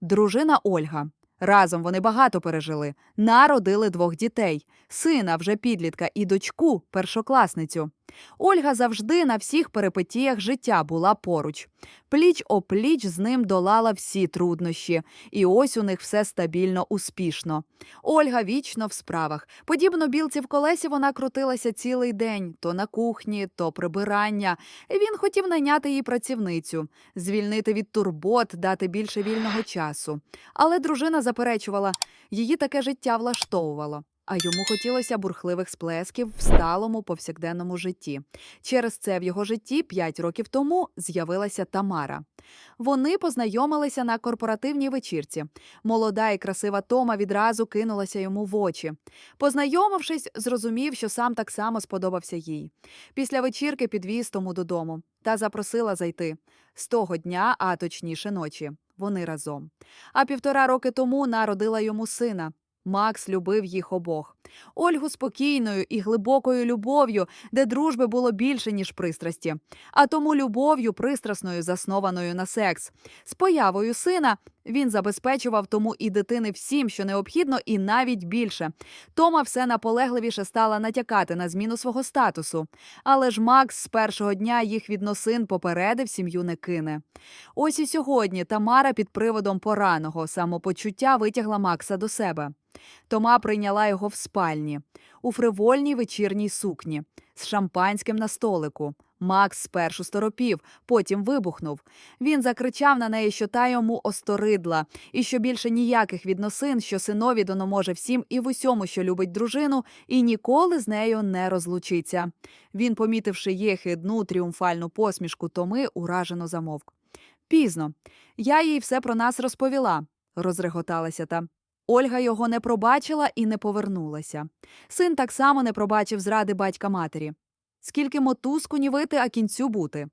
дружина Ольга. Разом вони багато пережили. Народили двох дітей: сина вже підлітка і дочку першокласницю. Ольга завжди на всіх перипетіях життя була поруч. Пліч опліч з ним долала всі труднощі, і ось у них все стабільно успішно. Ольга вічно в справах. Подібно білці в колесі вона крутилася цілий день то на кухні, то прибирання. Він хотів найняти їй працівницю, звільнити від турбот, дати більше вільного часу. Але дружина заперечувала, її таке життя влаштовувало. А йому хотілося бурхливих сплесків в сталому повсякденному житті. Через це в його житті п'ять років тому з'явилася Тамара. Вони познайомилися на корпоративній вечірці. Молода і красива Тома відразу кинулася йому в очі. Познайомившись, зрозумів, що сам так само сподобався їй. Після вечірки підвіз тому додому та запросила зайти. З того дня, а точніше ночі, вони разом. А півтора роки тому народила йому сина. Макс любив їх обох. Ольгу спокійною і глибокою любов'ю, де дружби було більше, ніж пристрасті, а тому любов'ю пристрасною, заснованою на секс. З появою сина він забезпечував тому і дитини всім, що необхідно, і навіть більше. Тома все наполегливіше стала натякати на зміну свого статусу. Але ж Макс з першого дня їх відносин попередив сім'ю не кине. Ось і сьогодні Тамара під приводом пораного самопочуття витягла Макса до себе. Тома прийняла його в спальні у фривольній вечірній сукні з шампанським на столику. Макс спершу сторопів, потім вибухнув. Він закричав на неї, що та йому осторидла, і що більше ніяких відносин, що синові дано може всім і в усьому, що любить дружину, і ніколи з нею не розлучиться. Він, помітивши її хидну тріумфальну посмішку Томи, уражено замовк. Пізно. Я їй все про нас розповіла, розреготалася та. Ольга його не пробачила і не повернулася. Син так само не пробачив зради батька матері. Скільки мотузку нівити, а кінцю бути.